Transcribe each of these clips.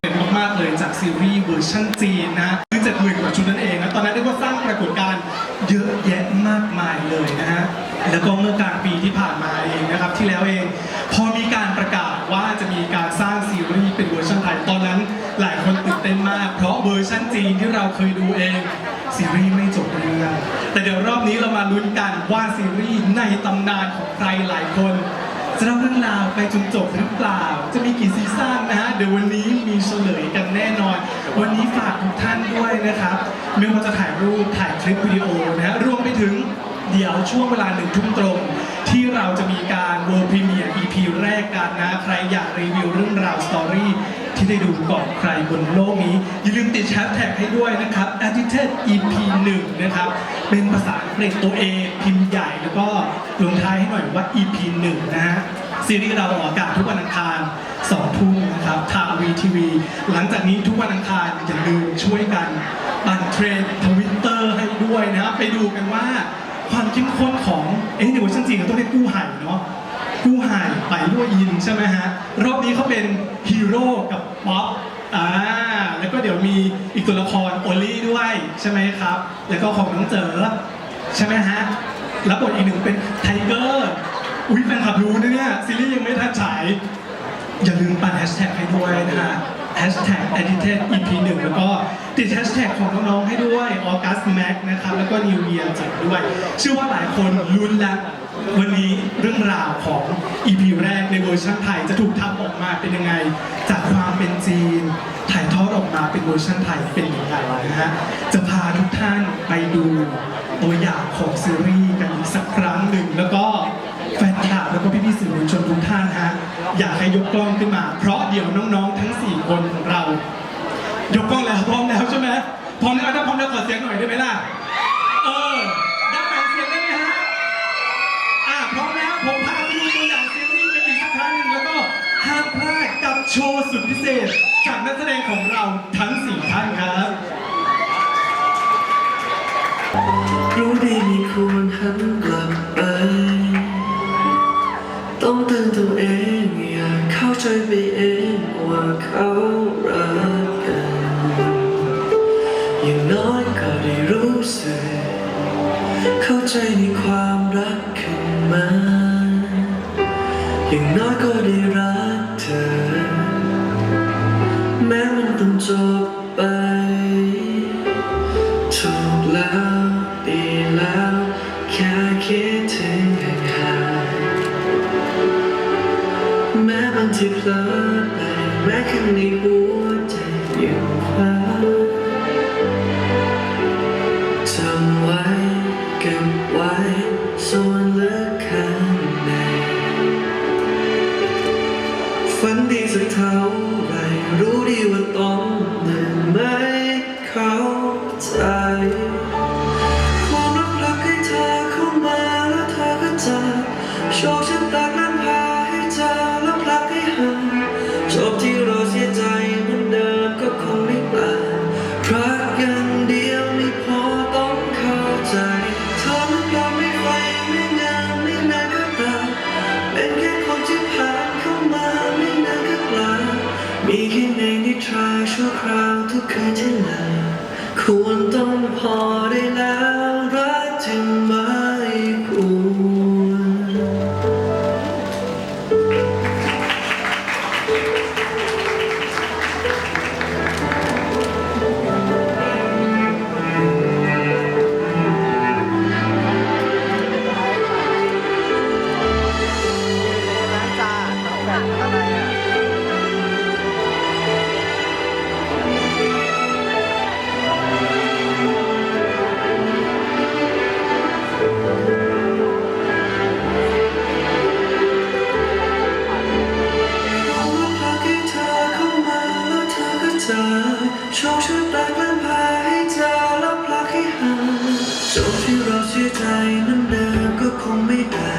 เป็นมากๆเลยจากซีรีส์เวอร์ชันจีนนะคือเจ็ดหมื่นกว่าชุดนั่นเองนะตอนนั้นเรียกว่าสร้างปรากฏการณ์เยอะแยะมากมายเลยนะฮะแล้วก็เมื่อกลางปีที่ผ่านมาเองนะครับที่แล้วเอง พอมีการประกาศว่าจะมีการสร้างซีรีส์เป็นเวอร์ชันไทยตอนนั้น หลายคนตื่นเต้นมาก เพราะเวอร์ชันจีนที่เราเคยดูเองซีรีส์ไม่จบเรื่องแต่เดี๋ยวรอบนี้เรามาลุ้นกันว่าซีรีส์ในตำนานของใครหลายคน จะเล่าเรื่องราวไปจนจบหรือเปล่า จะมีกี่ซีซั่นนะ เดี๋ยววันนี้มีเฉลยกันแน่นอน วันนี้ฝากทุกท่านด้วยนะครับไม่ว่าจะถ่ายรูปถ่ายคลิปวิดีโอนะฮะรวมไปถึงเดี๋ยวช่วงเวลาหนึ่งทุ่มตรง ที่เราจะมีการโวลพรีเมียร์ EP แรกกันนะ ใครอยากรีวิวเรื่องราวสตอรี่ ที่ได้ดูก่อนใครบนโลกนี้ อย่าลืมติดแฮชแท็กให้ด้วยนะครับ Attitude EP 1นะครับ เป็นภาษาอังกฤษตัว A พิมพ์ใหญ่แล้วก็ลงท้ายให้หน่อยว่า EP 1นะฮะซีรีส์เราออกอากาศทุกวันอังคาร2ทุ่มนะครับทาง VTV หลังจากนี้ทุกวันอังคารอย่าลืมช่วยกันปั่นเทรนทวิตเตอร์ให้ด้วยนะครับไปดูกันว่าความเข้มข้นของเอ๊ะในเวอร์ชันจริงเราต้องเรียกกู้ไห่เนาะ กู้ไห่ไปรั่วยินใช่ไหมฮะ รอบนี้เขาเป็นฮีโร่กับป๊อปอ่าแล้วก็เดี๋ยวมีอีกตัวละครโอลี่ด้วยใช่ไหมครับ แล้วก็ของน้องเจอใช่ไหมฮะแล้วบทอีกหนึ่งเป็นไทเกอร์อุ้ยแฟนคลับรู้นะเนี่ยซีรีส์ยังไม่ทันฉายอย่าลืมปั่นแฮชแท็กให้ด้วยนะฮะ แฮชแท็ก edited ep 1แล้วก็ติดแฮชแท็กของน้องๆให้ด้วย August Mac นะครับ แล้วก็ New Year จัดด้วย เชื่อว่าหลายคนลุ้นแล้ว วันนี้เรื่องราวของ EP แรกในเวอร์ชันไทยจะถูกทำออกมาเป็นยังไง จากความเป็นจีน ถ่ายทอดออกมาเป็นเวอร์ชันไทยเป็นยังไงนะฮะจะพาทุกท่านไปดูตัวอย่างของซีรีส์กันอีกสักครั้งหนึ่งแล้วก็ แฟนคลับแล้วก็พี่ๆสื่อมวลชนทุกท่านฮะอยากให้ยกกล้องขึ้นมา เพราะเดี๋ยวน้องๆ ทั้ง 4 คนของเรา ยกกล้องแล้วพร้อมแล้วใช่ไหมพร้อมแล้วถ้าพร้อมแล้วขอเสียงหน่อยได้ไหมล่ะเออได้แฟนเสียงได้ไหมฮะอะพร้อมแล้วผมพาไปดูตัวอย่างซีรีส์กันอีกสักครั้งหนึ่งแล้วก็ห้ามพลาดกับโชว์สุดพิเศษ จากนักแสดงของเราทั้ง4ท่านครับรู้ดีม่ควรหันกลับไป ต้องเตือนตัวเองอย่าเข้าใจไปเองว่าเขารักกันอย่างน้อยก็ได้รู้สึกเข้าใจในความรักขึ้นมาอย่างน้อยก็ได้รักเธอ แม้มันต้องจบไปถูกแล้ว เพลอไปแม้ข้างในหัว ไม่ได้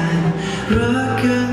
รักกัน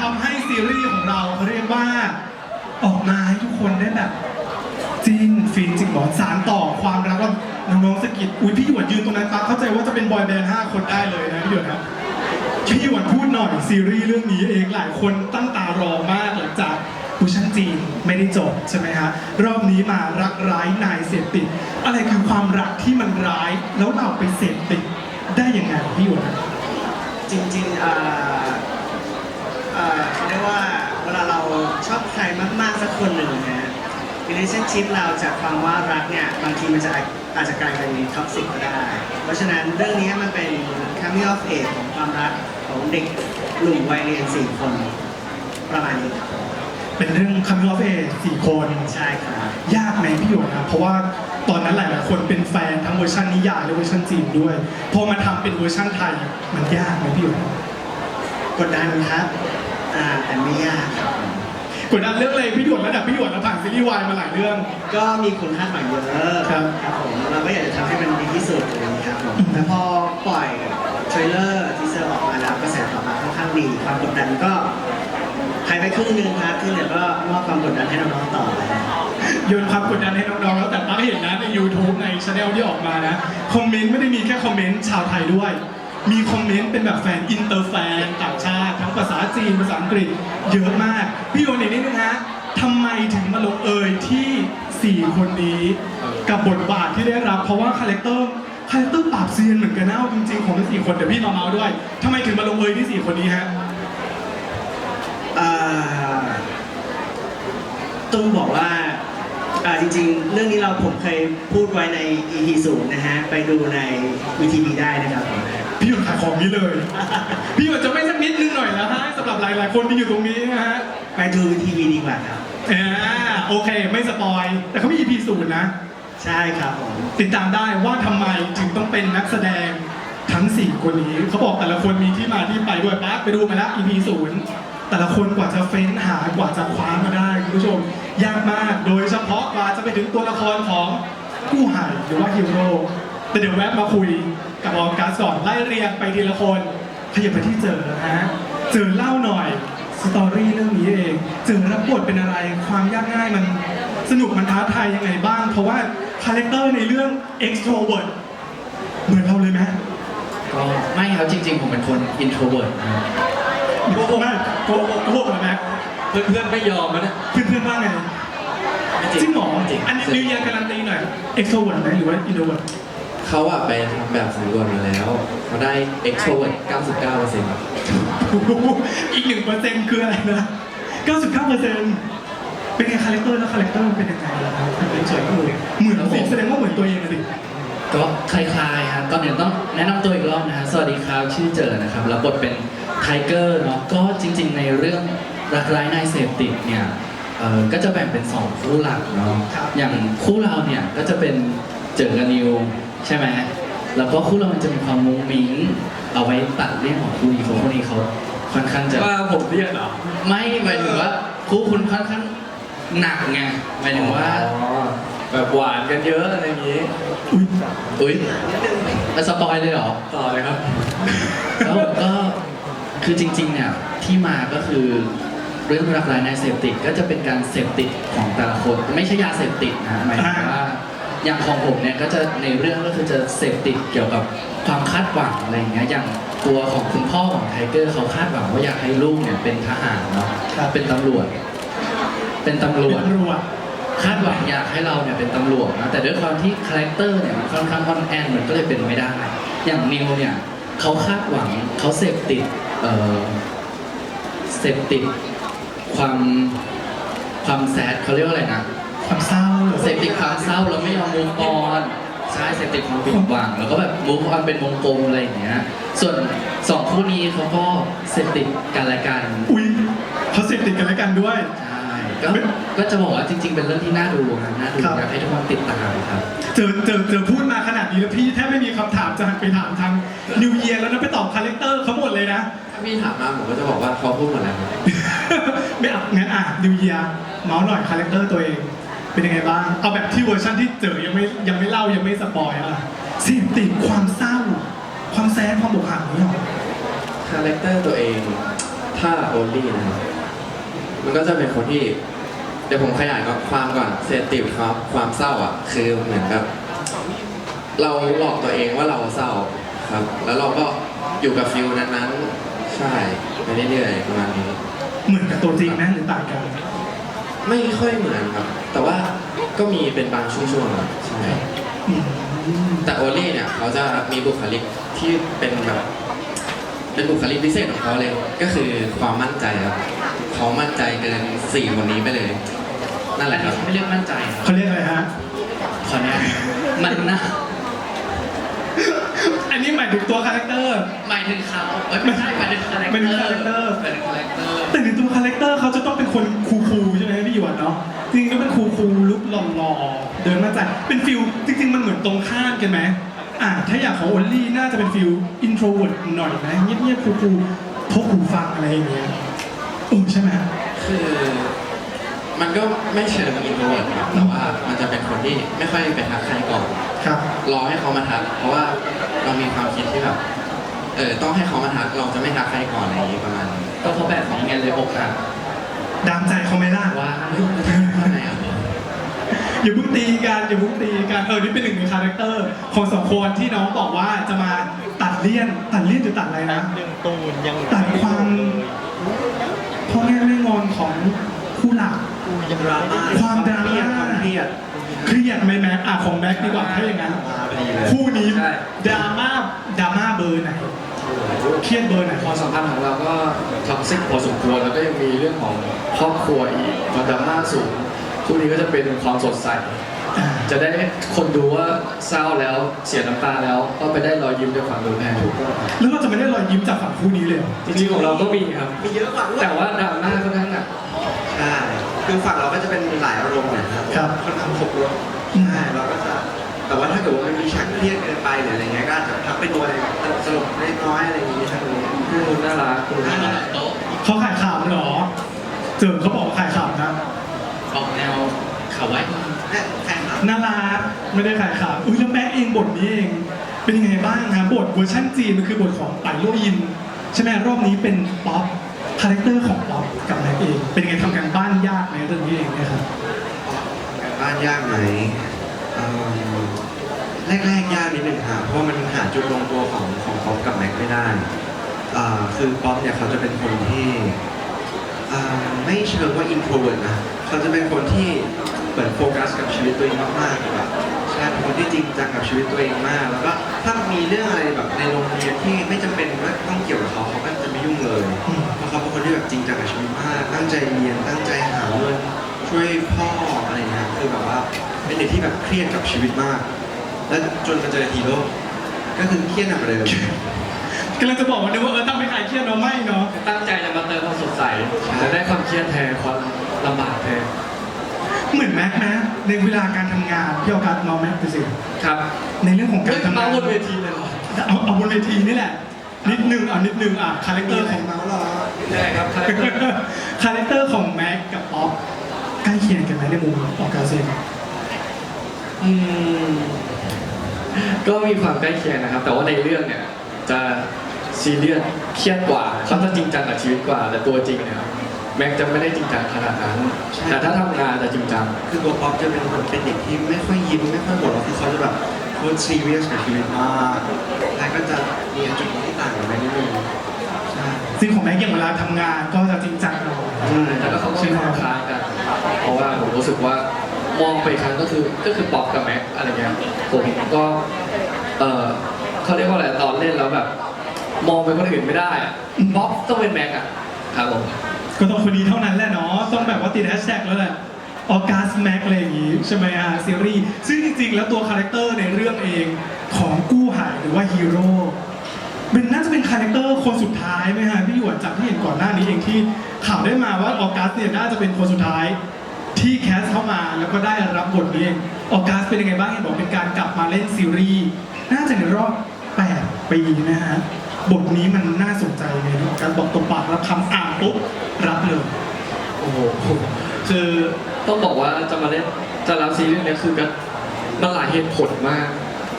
ทำให้ซีรีส์ของเราเขาเรียกว่า ออกมาให้ทุกคนได้แบบจินฟินจริงหมอสารต่อความรักว่าน้องๆสกิดอุ้ยพี่หยวนยืนตรงนั้นปะเข้าใจว่าจะเป็นบอยแบนด์ห้าคนได้เลยนะพี่หยวนนะพี่หยวนพูดหน่อยซีรีส์เรื่องนี้เองหลายคนตั้งตารอมากหลังจากเวอร์ชันจีนไม่ได้จบใช่ไหมฮะรอบนี้มารักร้ายนายเสพติดอะไรคือความรักที่มันร้ายแล้วเราไปเสพติดได้ยังไงพี่หยวนจริงๆอ่อ เอ่อเขาเรียกว่าเวลาเราชอบใครมากๆสักคนหนึ่งนะฮะ relationship เราจากความว่ารักเนี่ยบางทีมันจะอาจจะกลายเป็นท็อกซิกก็ได้ เพราะฉะนั้นเรื่องนี้มันเป็น coming of age ของความรักของเด็กหนุ่มวัยเรียนสี่คนประมาณนี้ครับเป็นเรื่อง coming of age สี่คน ใช่ครับ ยากไหมพี่หยวนนะเพราะว่าตอนนั้นหลายๆคนเป็นแฟนทั้งเวอร์ชันนิยายและเวอร์ชันจีนด้วยพอมาทำเป็นเวอร์ชันไทยมันยากไหมพี่หยวนกดดันครับ อ่าแต่ไม่ยากครับกดดันเรื่องอะไรพี่หยวนระดับพี่หยวนเราผ่านซีรีส์วายมาหลายเรื่อง ก็มีคนคาดหวังเยอะครับครับผมเราก็อยากจะทำให้มันดีที่สุดอะไรอย่างเลยครับผมแต่พอปล่อยเทรลเลอร์ทีเซอร์ออกมาแล้วกระแสตอบรับค่อนข้างดีความกดดันก็หายไปครึ่งหนึงครับที่เหลือก็มอบความกดดันให้น้องๆต่อไปโยนความกดดันให้น้องๆแล้วแต่ป้าเห็นนะใน YouTube ในช anel ที่ออกมานะ คอมเมนต์ไม่ได้มีแค่คอมเมนต์ชาวไทยด้วย มีคอมเมนต์เป็นแบบแฟนอินเตอร์แฟนต่างชาติทั้ง ภาษาจีนภาษาอังกฤษเยอะมาก พี่โยนอีกนิดนึงฮะทำไมถึงมาลงเอยที่ 4 คนนี้ กับบทบาทที่ได้รับ เพราะว่าคาแรคเตอร์คาแรคเตอร์ปราบเซียนเหมือนกันนะเอาจริงๆ ของทั้งสี่คนเดี๋ยวพี่มาเมาส์ด้วยทำไมถึงมาลงเอยที่สี่คนนี้ฮะ อ่าต้องบอกว่าอ่าจริงๆ เรื่องนี้เราผมเคยพูดไว้ใน EP ศูนย์นะฮะ ไปดูใน VTV ได้นะครับผม พี่หยุดขายของนี้เลย พี่หยุดจะไม่สักนิดนึงหน่อยแล้วฮะสำหรับหลาย ๆ คนที่อยู่ตรงนี้นะฮะไปดู VTV ดีกว่าครับ อ่าโอเค ไม่สปอย แต่เขามี EP ศูนย์นะ ใช่ครับผม ติดตามได้ว่าทำไมถึงต้องเป็นนักแสดงทั้ง 4 คนนี้ เขาบอกแต่ละคนมีที่มาที่ไปด้วยปั๊บไปดูมาแล้ว EP ศูนย์แต่ละคนกว่าจะเฟ้นหากว่าจะคว้ามาได้คุณผู้ชม ยากมากโดยเฉพาะกว่าจะไปถึงตัวละครของกู้ไห่หรือว่าฮีโร่แต่เดี๋ยวแวะมาคุย กับออกัสก่อนไล่เรียงไปทีละคนขยับไปที่เจอนะฮะเจอเล่าหน่อยสตอรี่เรื่องนี้เองเจอรับบทเป็นอะไรความยากง่ายมันสนุกมันท้าทายยังไงบ้าง เพราะว่าคาแรคเตอร์ในเรื่อง extrovert เหมือนเราเลยไหมก็ไม่ครับจริง ๆ ผมเป็นคน introvert นะครับโกหกไหมโกหกโกหกเหรอแม็กเพื่อนๆไม่ยอมนะเพื่อนๆว่าไงไม่จริงเหรอจริงอันนี้นิวเยียร์การันตีหน่อย extrovert ไหมหรือว่า introvert เขาอะไปทำแบบสำรวจมาแล้วเขาได้ extrovert 99%ครับอีกหนึ่งเปอร์เซ็นต์คืออะไรนะ99เปอร์เซ็นต์เป็นไงคาแรคเตอร์แล้วคาแรคเตอร์เป็นยังไงล่ะครับเป็นสวยเหมือนเหมือนสิแสดงว่าเหมือนตัวเองอะสิก็คล้ายๆครับก่อนอื่นต้องแนะนำตัวอีกรอบนะฮะสวัสดีครับชื่อเจอนะครับรับบทเป็นไทเกอร์เนาะก็จริง ๆ ในเรื่องรักร้ายนายเสพติดเนี่ยเอ่อก็จะแบ่งเป็นสองคู่หลักเนาะอย่างคู่เราเนี่ยก็จะเป็นเจอกับนิว ใช่ไหมแล้วก็คู่เรามันจะมีความมุ้งมิ้งเอาไว้ตัดเรื่องของคู่นี้เขาคู่นี้เขาค่อนข้างจะว่าผมเรียกเหรอ ไม่หมายถึงว่าคู่คุณค่อนข้างหนักไงหมายถึงว่าอ๋อแบบหวานกันเยอะอะไรอย่างนี้ อุ้ยอุ้ยแล้วสปอยเลยเหรอ ต่อเลยครับ แล้วก็คือจริงๆเนี่ยที่มาก็คือเรื่องรักรายนายเสพติดก็จะเป็นการเสพติดของแต่ละคน ไม่ใช่ยาเสพติดนะหมายถึงว่า อย่างของผมเนี่ยก็จะในเรื่องก็คือจะเสพติดเกี่ยวกับความคาดหวังอะไรอย่างเงี้ยอย่างตัวของคุณพ่อของไทเกอร์เขาคาดหวังว่าอยากให้ลูกเนี่ยเป็นทหารเนาะเป็นตำรวจ เป็นตำรวจตำรวจคาดหวังอยากให้เราเนี่ยเป็นตำรวจนะแต่ด้วยความที่คาแรคเตอร์เนี่ยมันค่อนข้างอ่อนแอนมันก็เลยเป็นไม่ได้ อย่างนิวเนี่ยเขาคาดหวังเขาเสพติดเอ่อเสพติดความความแซดเขาเรียกว่าอะไรนะ ความเศร้าเสพติดความเศร้าแล้วไม่ยอมมูฟออนใช่เสพติดความผิดหวังแล้วก็แบบมูฟออนเป็นวงกลมอะไรอย่างเงี้ย ส่วนสองคู่นี้เขาก็เสพติดกันและกันอุ้ยเขาเสพติดกันแล้วกันด้วย ใช่ก็ก็จะบอกว่าจริง ๆ เป็นเรื่องที่น่าดูครับน่าดูครับอยากให้ทุกคนติดตามครับเจอเจอเจอพูดมาขนาดนี้แล้วพี่แทบไม่มีคำถามจะหันไปถามทางนิวเยียร์แล้วนะไปตอบคาแรคเตอร์เขาหมดเลยนะถ้าพี่ถามมาผมก็จะบอกว่าเขาพูดหมดแล้วครับไม่อะงั้นอะดิวเยียเมาส์หน่อยคาแรคเตอร์ตัวเอง เป็นยังไงบ้าง เอาแบบที่เวอร์ชันที่เจอยังไม่ยังไม่เล่ายังไม่สปอยอะเสียงติดความเศร้า ความแซดความบกหักนี่หรอคาแรคเตอร์ตัวเองถ้าโอลี่นะครับมันก็จะเป็นคนที่ เดี๋ยวผมขยายความก่อนเซนติฟครับความเศร้าอะ คือเหมือนแบบเราหลอกตัวเองว่าเราเศร้าครับ แล้วเราก็อยู่กับฟิลนั้นๆ ใช่ไปเรื่อยๆประมาณนี้ เหมือนกับตัวจริงไหมหรือต่างกัน ไม่ค่อยเหมือนครับ แต่ว่าก็มีเป็นบางช่วงๆครับใช่อืมแต่โอลี่เนี่ยเขาจะมีบุคลิกที่เป็นแบบเป็นบุคลิกพิเศษของเขาเลย ก็คือความมั่นใจครับเขามั่นใจเกินสี่คนนี้ไปเลย นั่นแหละครับไม่เรียกมั่นใจครับเขาเรียกอะไรฮะขอเนี้ยมันนะอันนี้หมายถึงตัวคาแรคเตอร์หมายถึงเขาเอ้ยไม่ใช่หมายถึงคาแรคเตอร์หมายถึงคาแรคเตอร์หมายถึงคาแรคเตอร์แต่ในตัวคาแรคเตอร์เขาจะต้องเป็นคนคูลๆใช่ไหมพี่หยวนเนาะจริงๆก็เป็นคูลๆลุกหล่อๆเดินมาจากเป็นฟิลจริง ๆ มันเหมือนตรงข้ามกันไหมอ่าถ้าอยากของโอลลี่น่าจะเป็นฟิลอินโทรเวิร์ดหน่อยนะเงียบๆคูลๆพกหูฟังอะไรอย่างเงี้ยโอ้ใช่ไหม คือ มันก็ไม่เชิงอินโทรเวิร์ดครับแต่ว่ามันจะเป็นคนที่ไม่ค่อยไปทักใครก่อนครับ รอให้เขามาทักเพราะว่าเรามีความคิดที่แบบเออต้องให้เขามาทักเราจะไม่ทักใครก่อนอะไรอย่างนี้ประมาณนี้ ก็เพราะแบบนี้ไงเลยอกหัก ดามใจเขาไหม่ล่ะ ว่าว่าไงอะอย่าเพิ่งตีกันอย่าเพิ่งตีกันเออนี่เป็นหนึ่งในคาแรคเตอร์ของสองคนที่น้องบอกว่าจะมาตัดเลี่ยนตัดเลี่ยนหรือตัดอะไรนะยังตูนยังตัดความพ่อแม่ไม่งอนของคู่หลัก ยังดราม่าความดราม่า ความเครียดเครียดไหมแม็กอะของแม็กดีกว่าถ้าอย่างนั้น มาพอดีเลยคู่นี้ดราม่าดราม่าเบอร์ไหน เครียดเบอร์ไหนความสัมพันธ์ของเราก็ท็อกซิกพอสมควรแล้วก็ยังมีเรื่องของครอบครัวอีกความดราม่าสูงทุกนี้ก็จะเป็นความสดใสอ่าจะได้คนดูว่าเศร้าแล้วเสียน้ำตาแล้วก็ไปได้รอยยิ้มจากฝั่งนู้นแทนถูกต้องครับแล้วเราจะไม่ได้รอยยิ้มจากฝั่งคู่นี้เลยเหรอจริงๆของเราก็มีครับ มีเยอะกว่าด้วยแต่ว่าดราม่าค่อนข้างหนักใช่คือฝั่งเราก็จะเป็นหลายอารมณ์นะครับครับค่อนข้างครบรถอืมใช่เราก็จะ แต่ว่าถ้าเกิดว่ามันมีฉากเครียดเกินไปหรืออะไรเงี้ยก็อาจจะพักไปตัวอะไรสลบเล็กน้อยอะไรอย่างเงี้ทั้งนี้คุณน่ารักคุณน่ารักโต๊ะเขาขายข่าวเหรอเจิมเขาบอกว่าขายข่าวนะออกแนวข่าวไว้แฟนน่ารักไม่ได้ขายข่าวอุ้ยแล้วแม็กเองบทนี้เอง เป็นยังไงบ้างครับบทเวอร์ชันจีนมันคือบทของป่โลยินใช่ไหมรอบนี้เป็นป๊อปคาแรคเตอร์ของป๊อปกับแม็กเอง เป็นยังไงทำกันบ้านยากในเรื่องนี้เองเนะครับการบ้านยากไหม แรกๆยากนิดนึงค่ะเพราะว่ามันหาจุดลงตัวของของป๊อปกับแม็กไม่ได้อ่าคือป๊อปเนี่ยเขาจะเป็นคนที่อ่าไม่เชิงว่าอินโทรเวิร์นะเขาจะเป็นคนที่เหมือนโฟกัสกับชีวิตตัวเองมากๆดีกว่าใช่เป็นคนที่จริงจังกับชีวิตตัวเองมาก แล้วก็ถ้ามีเรื่องอะไรแบบในโรงเรียนที่ไม่จำเป็นว่าต้องเกี่ยวกับเขาเขาก็จะไม่ยุ่งเลยเพราะเขาเป็นคนที่แบบจริงจังกับชีวิตมาก ตั้งใจเรียนตั้งใจหาเงินช่วยพ่ออะไรเงี้ยคือแบบว่า เป็นเด็กที่แบบเครียดกับชีวิตมาก แล้วจนมาเจอฮีโร่ก็คือเครียดหนักกว่าเดิมกำลังจะบอกว่านึกว่าเออตั้งไม่ขายเครียดเนาะไม่เนาะตั้งใจจะมาเติมความสดใสจะได้ความเครียดแทนความลำบากแทนเหมือนแม็กนะในเวลาการทำงานพี่เอาการเมาแม็กไปสิครับในเรื่องของกาเฮ้รยทำงามานบนเวทีเลยเหรอเอาเอาบนเวทีนี่แหละ นิดนึงอะนิดนึงอะคาแรคเตอร์ของเมาส์เหรอได้ครับคาแรคเตอร์คาแรคเตอร์ของแม็กกับป๊อปใกล้เคียงกันไหมในมุมของกาเซน อืมก็มีความใกล้เคียงนะครับ แต่ว่าในเรื่องเนี่ย จะซีเรียสเครียดกว่าเขาจะจริงจังกับชีวิตกว่า แต่ตัวจริงเนี่ยครับแม็กจะไม่ได้จริงจังขนาดนั้นแต่ถ้าทำงานจะจริงจัง คือตัวป๊อปจะเป็นคนเป็นเด็กที่ไม่ค่อยยิ้มไม่ค่อยหัวเราะคือเขาจะแบบโคตรซีเรียสกับชีวิตมากแล้วก็จะมีจุดที่ต่างกันไปนิดนึงใช่ ซึ่งของแม็กอย่างเวลาทำงานก็จะจริงจังหน่อย แต่ก็เขาก็มีความคล้ายกัน เพราะว่าผมรู้สึกว่า มองไปอีกครั้งก็คือก็คือป๊อปกับแม็กอะไรเงี้ยผมก็เออเขาเรียกว่าอะไรตอนเล่นแล้วแบบ มองไปคนอื่นไม่ได้อะป๊อปต้องเป็นแม็กอะครับผมก็ต้องคนนี้เท่านั้นแหละเนาะต้องแบบว่าติดแฮชแท็กแล้วแหละออกัสแม็กอะไรอย่างงี้ใช่ไหมอะซีรีส์ซึ่งจริงๆ แล้วตัวคาแรคเตอร์ในเรื่องเองของกู้หายหรือว่าฮีโร่เป็นน่าจะเป็นคาแรคเตอร์คนสุดท้ายไหมฮะพี่หยวนจากที่เห็นก่อนหน้านี้เองที่ข่าวได้มาว่าออกัสเนี่ยน่าจะเป็นคนสุดท้าย ที่แคสเข้ามาแล้วก็ได้รับบทนี้เองออกัสเป็นยังไงบ้างเห็นบอกเป็นการกลับมาเล่นซีรีส์น่าจะในรอบ 8 ปีนะฮะบทนี้มันน่าสนใจไงเรื่อการบอกตบปากรับคำอ่านปุ๊บรับเลยโอ้โหคือต้องบอกว่าจะมาเล่นจะรับซีรีส์เนี้ยคือกันมันหลายเหตุผลมาก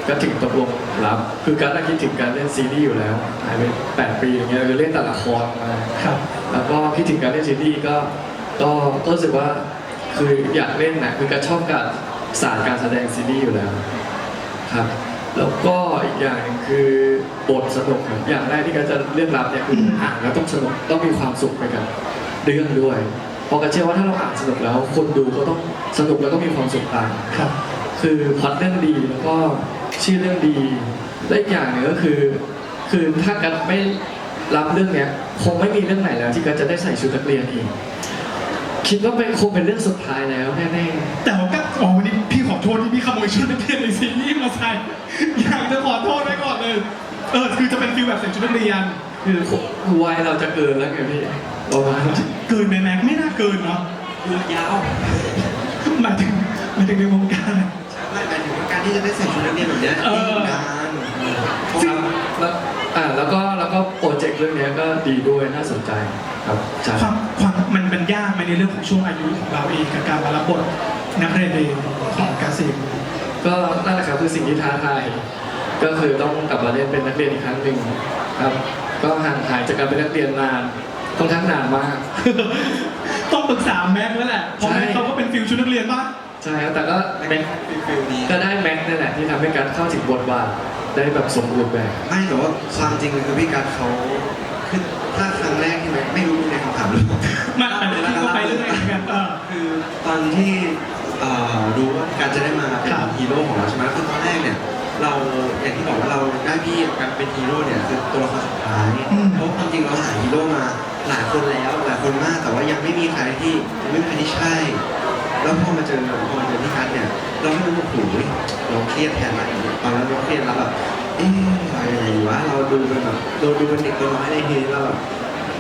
ก็ถึงตกลงรับ คือการคิดถึงการเล่นซีรีส์อยู่แล้วหายไปแปดปีอย่างเงี้ยคือเล่นแต่ละครมาครับ แล้วก็คิดถึงการเล่นซีรีส์ก็ก็รู้สึกว่า คืออยากเล่นนะคือการชอบการศาสตร์การแสดงซีรีส์อยู่แล้วครับ แล้วก็อีกอย่างหนึงคือบทสนุกครับอย่างแรกที่การจะเลือกรับเนี่ยคืออ่านแล้วต้องสนุกต้องมีความสุขไปกับเรื่องด้วยเพราะกันเชื่อว่าถ้าเราอ่านสนุกแล้ว คนดูก็ต้องสนุกแล้วก็มีความสุขตามครับ คือพล็อตเรื่องดีแล้วก็ชื่อเรื่องดีและอีกอย่างหนึ่งก็คือ คือถ้ากันไม่รับเรื่องเนี้ยคงไม่มีเรื่องไหนแล้วที่กันจะได้ใส่ชุดนักเรียนอีก คิดว่าเป็นคงเป็นเรื่องสุดท้ายแล้วแน่แต่ว่าก็อ๋อวันนี้พี่ขอโทษที่พี่ขโมยชุดนักเรียนในซีรีส์มาใส่อยากจะขอโทษไว้ก่อนเลย เออคือจะเป็นฟิลแบบใส่ชุดนักเรียนๆคือวัยเราจะเกินแล้วไงพี่ประมาณนั้นเกินไหมแม็กไม่น่าเกินเนาะคือยาวหมายถึงหมายถึงในวงการ ไม่หมายถึงว่าการที่จะได้ใส่ชุดนักเรียนแบบเนี้ยเออ นานครับแล้วอ่าแล้วก็แล้วก็โปรเจกต์เรื่องเนี้ยก็ดีด้วยน่าสนใจครับใช่ความความ มันมันยากไหมในเรื่องของช่วงอายุของเราเองกับการมารับบทนักเรียนเองของกาซิมก็นั่นแหละครับคือสิ่งที่ท้าทายก็คือต้องกลับมาเล่นเป็นนักเรียนอีกครั้งหนึ่งครับ ก็ห่างหายจากการเป็นนักเรียนนานค่อนข้างนานมาก ต้องปรึกษาแม็กแล้วแหละเพราะแม็กใช่เขาก็เป็นฟิลชุดนักเรียนป่ะใช่ครับแต่ก็ไม่แม็กฟิลฟิลนี้ก็ได้แม็กนั่นแหละที่ทำให้การเข้าถึงบทบาทได้แบบสมบูรณ์แบบ ไม่แต่ว่าความจริงเลยคือพี่กัดเขาคือ ถ้าครั้งแรกที่ไม่รู้ในคำถามหรือเปล่ามาอันนี้ก็ไปเรื่อยๆเหมือนกันเออ คือตอนที่เอ่อรู้ว่าการจะได้มาเป็นครับ ฮีโร่ของเราใช่ไหมคือตอนแรกเนี่ยเราอย่างที่บอกว่าเราได้พี่การเป็นฮีโร่เนี่ยคือตัวละครสุดท้ายอืมเพราะความจริงเราหาฮีโร่มาหลายคนแล้วหลายคนมากแต่ว่ายังไม่มีใครที่ยังไม่มีใครที่ใช่ แล้วพอมาเจอพอมาเจอพี่กัดเนี่ยเราก็รู้ว่าโอ้โหเราเครียดแทนมันตอนนั้นเราเครียดแล้วแบบ เอ๊ะเรายังไงวะเราดูเป็นแบบเราดูเป็นเด็กตัวน้อยในเฮดเราแบบ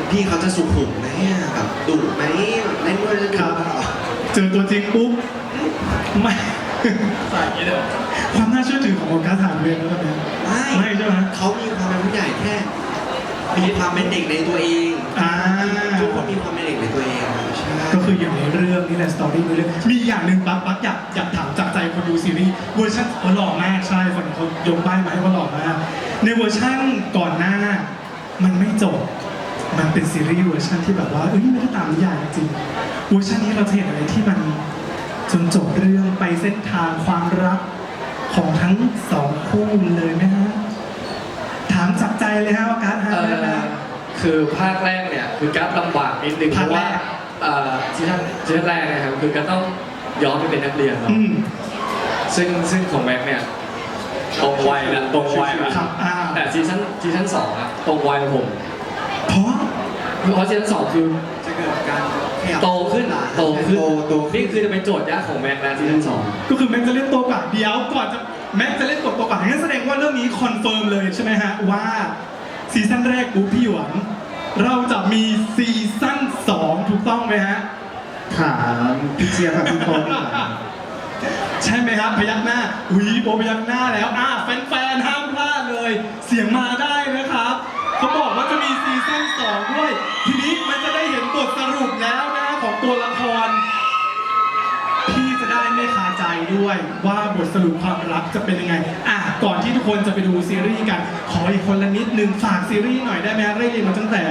พี่เขาจะสุขุมไหมอะแบบดุไหมเล่นด้วยจะดุเปล่าเจอตัวจริงปุ๊บไม่สายนี้เลยความน่าเชื่อถือขององค์การทหารเรือแล้วแบบนี้ไม่ ไม่ใช่ไหม เขามีความเป็นผู้ใหญ่แค่ มีความเป็นเด็กในตัวเองอ่าทุกคนมีความเป็นเด็กในตัวเองใช่ก็คืออย่างในเรื่องนี่แหละสตอรี่ในเรื่องมีอย่างหนึ่งปั๊บปั๊บอยากอยากถามจากใจคนดูซีรีส์เวอร์ชันเขาหล่อมากใช่คนเขายกป้ายมาให้ว่าหล่อมากในเวอร์ชันก่อนหน้า มันไม่จบ มันเป็นซีรีส์เวอร์ชันที่แบบว่าเอ้ยไม่ได้ตามนิยายจริงๆเวอร์ชันนี้เราจะเห็นอะไรที่มันจนจบเรื่องไปเส้นทางความรักของทั้งสองคู่เลยไหมฮะถามจากใจ เลยฮะว่าการฮะเอ่นะอคือภาคแรกเนี่ยคือการลำบากนิดนึงเพภาคราะแรว่ากเอ่อซีซั่นซีซั่นแรกนะครับคือการต้องย้อนไปเป็นนักเรียนเนาะอืมซึ่งซึ่งของแม็กเนี่ยตรงวัยละตรงวัยละครับอ่าแต่ซีซั่นซีซั่นสองอะตรงวัยผมเพราะเพราะซีซั่นสองคือจะเกิดการขยับโตขึ้นโตขึ้นโตโตขึ้นี่นคือจะเป็นโจทย์ยากของแม็กนะซีซั่นสอง ก็คือแม็กซ์จะเล่นตัวกว่าเดี๋ยวก่อนจะ แม็กซ์จะเล่นตัวกว่างั้นแสดงว่าเรื่องนี้คอนเฟิร์มเลยใช่ไหมฮะว่าซีซั่นแรกปุ๊บพี่หยวนเราจะมีซีซั่นสองถูกต้องไหมฮะถามพี่เจี๊ยบกับพี่โป๊ปก่อนใช่ไหมครับพยักหน้าหุยโบพยักหน้าแล้วอ่าแฟนๆห้ามพลาดเลย เสียงมาได้นะครับเขาบอกว่าจะมีซีซั่นสองด้วย ทีนี้มันจะได้เห็นบทสรุปแล้วนะของตัวละครพี่จะ ไม่คาใจด้วยว่าบทสรุปความรักจะเป็นยังไง อะ ก่อนที่ทุกคนจะไปดูซีรีส์กัน ขออีกคนละนิดนึงฝากซีรีส์หน่อยได้ไหมฮะไล่เรียงมาตั้งแต่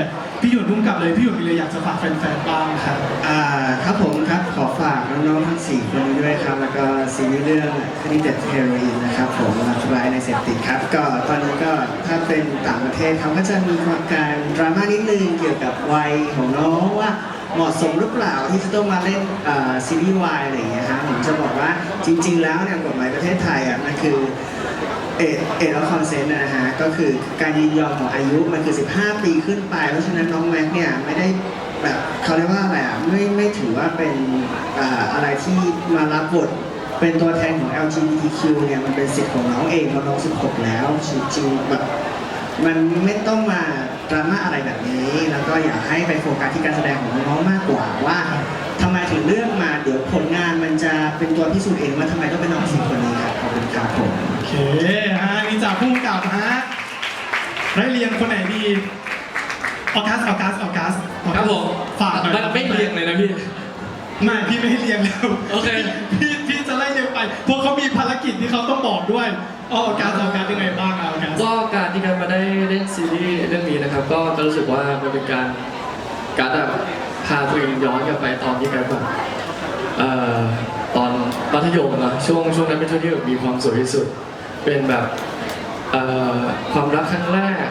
พี่หยวนพุ่งกลับเลย พี่หยวนมีเลยอยากจะฝากแฟนๆบ้างครับอ่าครับผมครับขอฝากน้องๆทั้ง4คนนี้ด้วยครับ แล้วก็ซีรีส์เรื่องคดีเด็ดเฮโรอีนนะครับผมรักร้ายในเสพติดครับ ก็ตอนนี้ก็ถ้าเป็นต่างประเทศเขาก็จะมีความการดราม่านิดนึงเกี่ยวกับวัยของน้องว่า เหมาะสมหรือเปล่าที่จะต้องมาเล่นซีรีส์วายอะไรอย่างเงี้ยฮะผมจะบอกว่าจริง ๆ แล้วเนี่ยกฎหมายประเทศไทยอะมันคือเอทเอทแล้วคอนเซนต์นะฮะก็คือการยินยอมของอายุมันคือ 15 ปีขึ้นไป เพราะฉะนั้นน้องแม็กเนี่ยไม่ได้แบบเขาเรียกว่าอะไรอะไม่ไม่ถือว่าเป็นอ่าอะไรที่มารับบทเป็นตัวแทนของ LGBTQ เนี่ยมันเป็นสิทธิ์ของน้องเองเพราะน้อง 16 แล้วจริงๆแบบ มันไม่ต้องมาดราม่าอะไรแบบนี้ แล้วก็อยากให้ไปโฟกัสที่การแสดงของน้องๆมากกว่าว่าทำไมถึงเลือกมาเดี๋ยวผลงานมันจะเป็นตัวพิสูจน์เองว่าทำไมต้องเป็นน้องสี่คนนี้ครับขอบคุณครับผมโอเคฮะนี่จากพุ่งกลับฮะไล่เรียงคนไหนดีออกัสออกัสออกัสออกัสครับผมฝากหน่อยมันไม่เรียงเลยนะพี่ ไม่พี่ไม่ให้เรียงแล้วโอเค พี่พี่จะไล่ เรียเพราะเขามีภารกิจที่เขาต้องบอกด้วยอ๋อออกัสออกัสยังไงบ้างอะออกัสก็การที่การมาได้เล่นซีรีส์เรื่องนี้นะครับ ก็ก็รู้สึกว่ามันเป็นการการแบบพาตัวเองย้อนกลับไปตอนที่การแบบเอ่อตอนมัธยมนะช่วงช่วงนั้นเป็นช่วงที่แบบมีความสวยที่สุด เป็นแบบเอ่อความรักครั้งแรก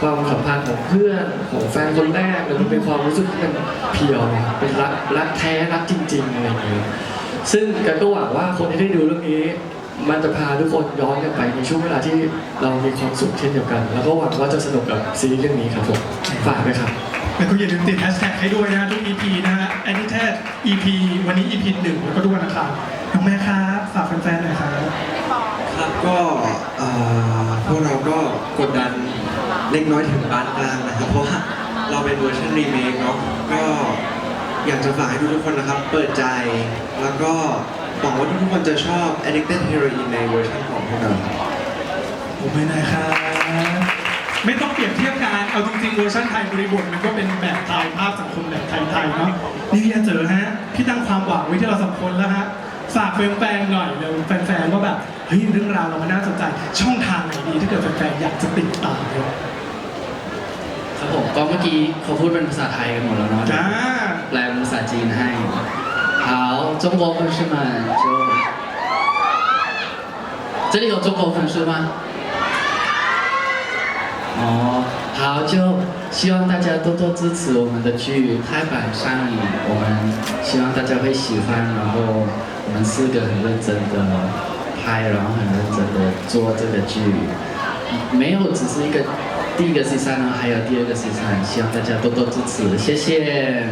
ความสัมพันธ์ของเพื่อนของแฟนคนแรกหรือมันเป็นความรู้สึกที่มันเพียวเป็นรักรักแท้รักจริงๆอะไรอย่างเงี้ย ซึ่งกันก็หวังว่าคนที่ได้ดูเรื่องนี้ มันจะพาทุกคนย้อนกลับไปในช่วงเวลาที่เรามีความสุขเช่นเดียวกัน แล้วก็หวังว่าจะสนุกกับซีรีส์เรื่องนี้ครับผมฝากด้วยครับแล้วก็อย่าลืมติดแฮชแท็กให้ด้วยนะทุก EP นะฮะ a n i t e d EP วันนี้ EP หนึ่งแล้วก็ทุกวันอังคารน้องแม่ครับฝากแฟนๆหน่อยครับครับก็เอ่อพวกเราก็กดดันเล็กน้อยถึงปานกลางนะครับเพราะว่าเราเป็นเวอร์ชันรีเมคเนาะก็ อยากจะฝากให้ทุกๆคนนะครับ เปิดใจ แล้วก็หวังว่าทุกๆคนจะชอบ Addicted Heroin ในเวอร์ชันของพวกเราผมไม่นายครับไม่ต้องเปรียบเทียบกัน เอาจริงๆเวอร์ชันไทยบริบทมันก็เป็นแบบไทยภาพสังคมแบบไทยๆเนาะนี่พี่จะเจอฮะ พี่ตั้งความหวังไว้ที่เราสองคนแล้วฮะ ฝากแฟนๆหน่อยเร็วแฟนๆว่าแบบเฮ้ยเรื่องราวเรามันน่าสนใจ ช่องทางไหนดีถ้าเกิดแฟนๆอยากจะติดตามเนี่ยครับผมก็เมื่อกี้เขาพูดเป็นภาษาไทยกันหมดแล้วเนาะ จ้าแปลเป็น ภาษาจีนให้好中国粉丝们就这里有中国粉丝吗哦，好，就希望大家多多支持我们的剧开版上映，我们希望大家会喜欢，然后我们四个很认真的拍，然后很认真的做这个剧，没有只是一个第一个 season 呢，还有第二个 season，希望大家多多支持，谢谢。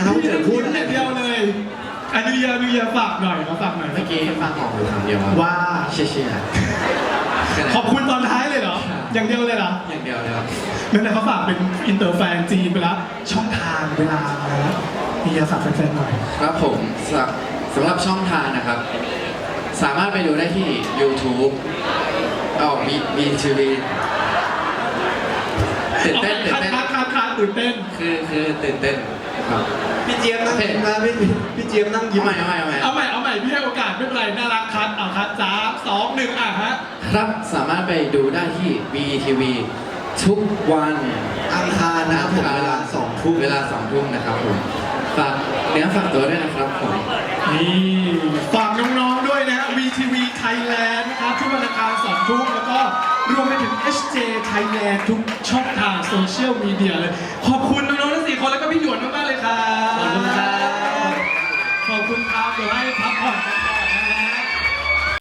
นะครับว่าพี่จะจะพูพูดดอะไรเดียวเลยอะนิวเยียร์นิวเยียร์ฝากหน่อยครับฝากหน่อยเมื่อกี้ฟังออกอยู่คำเดียวครับว่าเชี่ยเชี่ยขอบคุณตอนท้ายเลยเหรอ อย่างเดียวเลยเหรอ อย่างเดียวเลยครับนั่นแหละเขาฝากเป็นอินเตอร์แฟนจีนไปแล้ว ช่องทางเวลานะนิวเยียร์ฝากแฟนๆหน่อย ครับผมสำหรับสำหรับช่องทางนะครับ สามารถไปดูได้ที่ YouTube อ๋อ B B T V ตื่นเต้นตื่นคัดเต้นคัดคัดคัดตื่นเต้น คือคือตื่นเต้นครับ พี่เจี๊ยบนั่งยิ้มนะพี่พี่เจี๊ยบนั่งยิ้ยิ้มมใหม่เอาใหม่เอาใหม่เอาใหม่เอาใหม่พี่ให้โอกาสไม่เป็นไรน่ารักคัดเอาคัดสามสองหนึ่งอะฮะครับสามารถไปดูได้ที่ B T V ทุกวันอังคารนะครับผมเวลาสองทุ่มเวลาสองทุ่มนะครับผมฝากเนื้อฝากตัวด้วยนะครับผมนี่ฝากน้องๆด้วยนะ VTV Thailand นะครับทุกวันอังคารสองทุ่มแล้วก็รวมไปถึง HJ Thailand ทุกช่องทางโซเชียลมีเดียเลย ขอบคุณน้องๆ ทั้งสี่คนแล้วก็พี่หยวนมากๆเลยครับขอบคุณครับขอบคุณครับเดี๋ยวให้พักผ่อนกัน